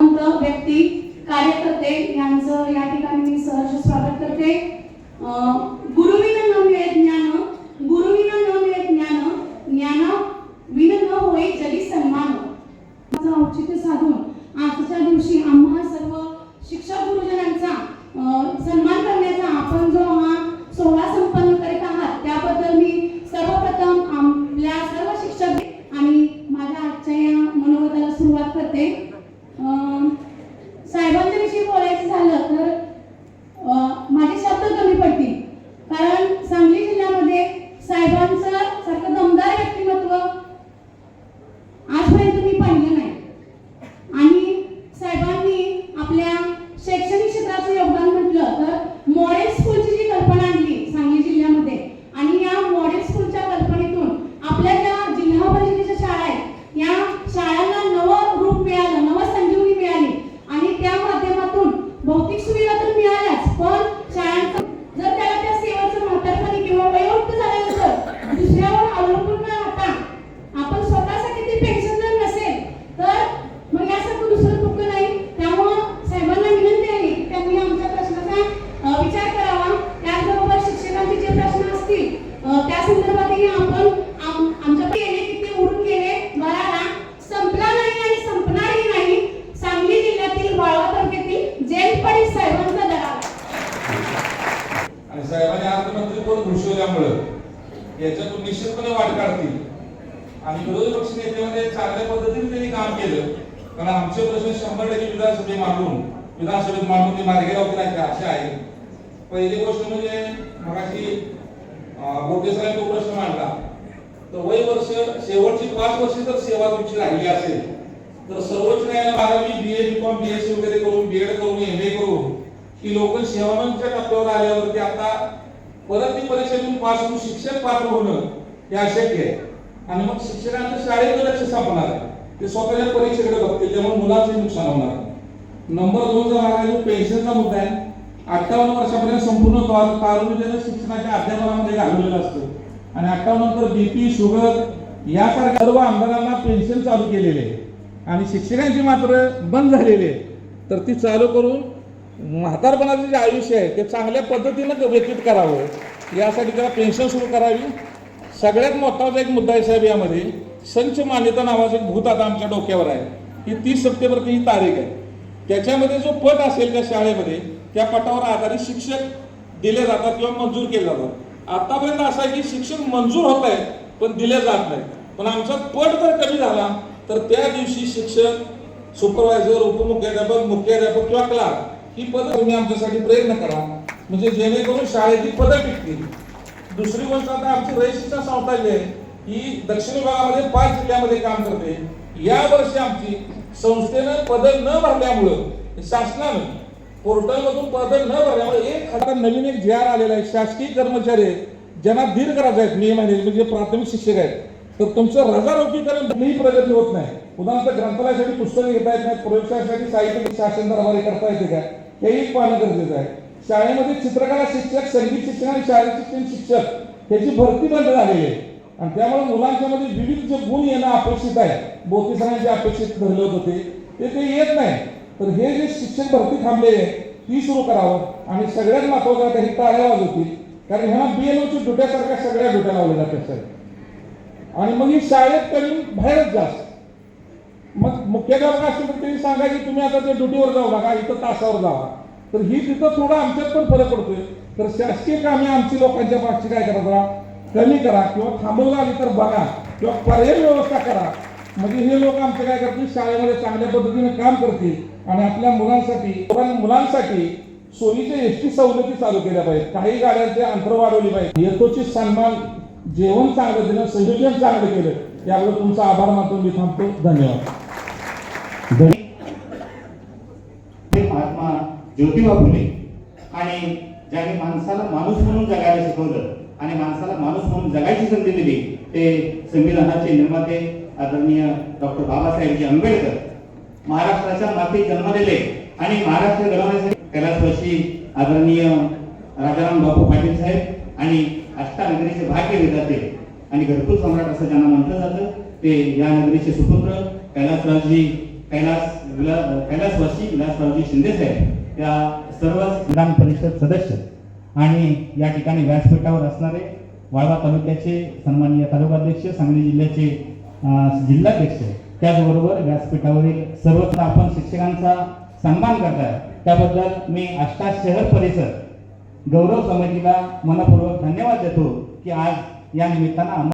संत व्यक्ती कार्यकर्ते यांचं या ठिकाणी मी सहर्ष स्वागत करते. अं, गुरुविना न ज्ञान गुरुविना न मिळे ज्ञान ज्ञान विन न होई जगी सन्मान चं औचित्य साधून आजच्या दिवशी आम्हा सर्व शिक्षक गुरुजनांचा अं, सन्मान करण्याचा आपण जो हा सोहळा संपन्न करीत आहात त्याबद्दल मी सर्वप्रथम आपल्या सर्व शिक्षक आणि माझ्या आजच्या या मनोगताला सुरुवात करते अं, साहेबांच्या विषयी बोलायचं झालं तर अं, माझे शब्द कमी पडतील कारण सांगली जिल्ह्यामध्ये साहेबांचं सारखं दमदार व्यक्तिमत्व आजपर्यंत मी पाहिलं नाही आणि साहेबांनी आपल्या शैक्षणिक क्षेत्राचं योगदान म्हटलं तर मॉडेल स्कूलची जी कल्पना आणली सांगली जिल्ह्यामध्ये आणि या मॉडेल स्कूलच्या कल्पनेतून आपल्या ज्या जिल्हा परिषदेच्या शाळा आहेत या शाळांना नवं रूप मिळालं नवं संजीवनी मिळाली आणि त्या माध्यमातून भौतिक सुविधा तर मिळाल्याच पण शाळांचं जर त्याला त्या सेवेचं म्हातारपणी किंवा वयोवृत्त झाल्यानंतर दुसऱ्यावर अवलंबून न राहता आपण स्वतःसाठी ती पेन्शन जर नसेल तर मग यासारखं दुसरं दुःख नाही त्यामुळं साहेबांना विनंती आहे की त्यांनी आमच्या प्रश्नाचा अ, विचार करावा त्याचबरोबर शिक्षकांचे जे प्रश्न असतील अ, त्या संदर्भातही आपण आम- आमच्याकडे उडून गेले. संपला नाही आणि संपणारही नाही. सांगली जिल्ह्यातील वाळवा तालुक्यातील जेलपडी साहेबांचा दरार. आणि साहेबांनी अर्थमंत्री कोण घुसवल्यामुळं याच्यातून निश्चितपणे वाट काढतील. आणि विरोधी पक्ष नेत्यामध्ये चांगल्या पद्धतीने त्यांनी काम केलं. कारण आमचे प्रश्न शंभर टक्के विधानसभेत मांडून विधानसभेत मांडून ते मार्गे लावतील अशी आहे. पहिली गोष्ट म्हणजे मगाशी मोठे साहेब तो प्रश्न मांडला. तर वय वर्ष शेवटची पाच वर्ष जर सेवा तुमची राहिली असेल तर सर्वोच्च न्यायालयात बारावी B A B Com B S C वगैरे करून बी एड करून एम ए करून की लोक सेवानंदच्या टप्प्यावर आल्यावरती आता परत ती परीक्षेतून पास होऊन शिक्षक पात्र होणं हे अशक्य आहे. आणि मग शिक्षकांचं शाळेचं लक्ष संपणार आहे. ते स्वतःच्या परीक्षेकडे बघतील त्यामुळे मुलांचे नुकसान होणार नंबर दोन भाग आहे जो पेन्शनचा मुद्दा आहे. अठ्ठावन्न वर्षापर्यंत संपूर्ण तार- शिक्षणाच्या अध्यापनामध्ये घालवलेलं असतं. आणि अठ्ठावन्न नंतर बीपी शुगर यासारख्या सर्व आमदारांना पेन्शन चालू केलेले आहे. आणि शिक्षकांची मात्र बंद झालेली आहे. तर ती चालू करून म्हातारपणाचं जे आयुष्य आहे ते चांगल्या पद्धतीनं व्यतीत करावं. यासाठी त्याला पेन्शन सुरू करावी. सगळ्यात महत्त्वाचा एक मुद्दा आहे साहेब यामध्ये संच मान्यता नावाचं एक भूत आता आमच्या डोक्यावर आहे. ही तीस सप्टेंबरची ही तारीख आहे. त्याच्यामध्ये जो पट असेल त्या शाळेमध्ये त्या पटावर आधारित शिक्षक दिले जातात किंवा मंजूर केले जातात. आतापर्यंत असं आहे की शिक्षक मंजूर होत आहे पण दिले जात नाही. पण आमचा पट जर कमी झाला तर त्या दिवशी शिक्षक सुपरवायझर उपमुख्याध्यापक मुख्याध्यापक किंवा क्लार्क ही पदं तुम्ही आमच्यासाठी प्रयत्न करा. म्हणजे जेणेकरून शाळेची पदं टिकतील. दुसरी गोष्ट आता आमची रयशिक्षा संस्था जी आहे ही दक्षिण विभागामध्ये पाच जिल्ह्यामध्ये काम करते. या वर्षी आमची संस्थेनं पदं न भरल्यामुळं शासनानं पोर्टलमधून पदं न भरल्यामुळे एक हजार नवीन एक जी आर आलेला आहे. शासकीय कर्मचारी आहेत. ज्यांना दीर्घ रजा आहेत मे महिन्याचे म्हणजे प्राथमिक शिक्षक आहेत. तर तुमचं रजा कुठलीही प्रगती होत नाही. उदाहरणार्थ ग्रंथालयासाठी पुस्तकं घेता येत नाही प्रयोगशाळेसाठी साहित्य शासन दरबारी करता येते का? हेही पाहणं गरजेचं आहे. शाळेमध्ये चित्रकला शिक्षक संगीत शिक्षक आणि शारीरिक शिक्षण शिक्षक ह्याची भरती बंद झालेली आहे. आणि त्यामुळे मुलांच्या मध्ये विविध जे गुण येणं अपेक्षित आहे बोती सरांचे अपेक्षित धरले होते ते ते येत नाही. तर हे जे शिक्षक भरती थांबले आहे ती सुरू करावं. आणि सगळ्यात महत्वाचं आता ही टाळ्या वाजवतील. कारण ह्या बीएनओची डुट्यासारख्या सगळ्या डुट्या लावल्या जातात साहेब. आणि मग ही शाळेत कमी बाहेरच जास्त मग मुख्याध्यापक असतील तर त्यांनी सांगा की तुम्ही आता त्या ड्युटीवर जाऊ नका इथं तासावर जावा तर ही तिथं थोडा आमच्यात पण फरक पडतोय. तर शासकीय कामे आमची लोकांच्या मागची काय करा जरा? कमी करा किंवा थांबवलं आली तर बघा किंवा पर्याय व्यवस्था करा. म्हणजे हे लोक आमचे काय करतील? शाळेमध्ये चांगल्या पद्धतीने काम करतील आणि आपल्या मुलांसाठी मुलांसाठी सोयीच्या एस टी सवलती चालू केल्या पाहिजेत. काही गाड्यांचे अंतर वाढवली पाहिजे येतोची सन्मान जेवण चांगलं दिलं संयोजन चांगलं केलं याबद्दल तुमचा आभार मानतो. मी थांबतो. धन्यवाद. हे महात्मा ज्योतिबा फुले आणि ज्याने माणसाला माणूस म्हणून जगायला शिकवलं आणि माणसाला माणूस म्हणून जगायची संधी दिली ते संविधानाचे निर्माते आदरणीय डॉक्टर बाबासाहेबजी आंबेडकर महाराष्ट्राच्या माती जन्मलेले आणि महाराष्ट्र घडवण्यासाठी कैलासवासी आदरणीय राजाराम बापू पाटील साहेब आणि अष्टानगरीचे भाग्य विधाते आणि घरकुल सम्राट असं ज्यांना म्हटलं जातं ते या नगरीचे सुपुत्र कैलासरावजी कैलास कैलास वर्षी विलासरावजी शिंदे साहेब. त्या सर्वच विधान परिषद सदस्य आणि या ठिकाणी व्यासपीठावर असणारे वाळवा तालुक्याचे सन्माननीय तालुकाध्यक्ष सांगली जिल्ह्याचे जिल्हाध्यक्ष त्याचबरोबर व्यासपीठावरील सर्वच आपण शिक्षकांचा सन्मान करताय. त्याबद्दल मी आष्टा शहर परिसर गौरव समितीला मनपूर्वक धन्यवाद देतो की आज या निमित्तानं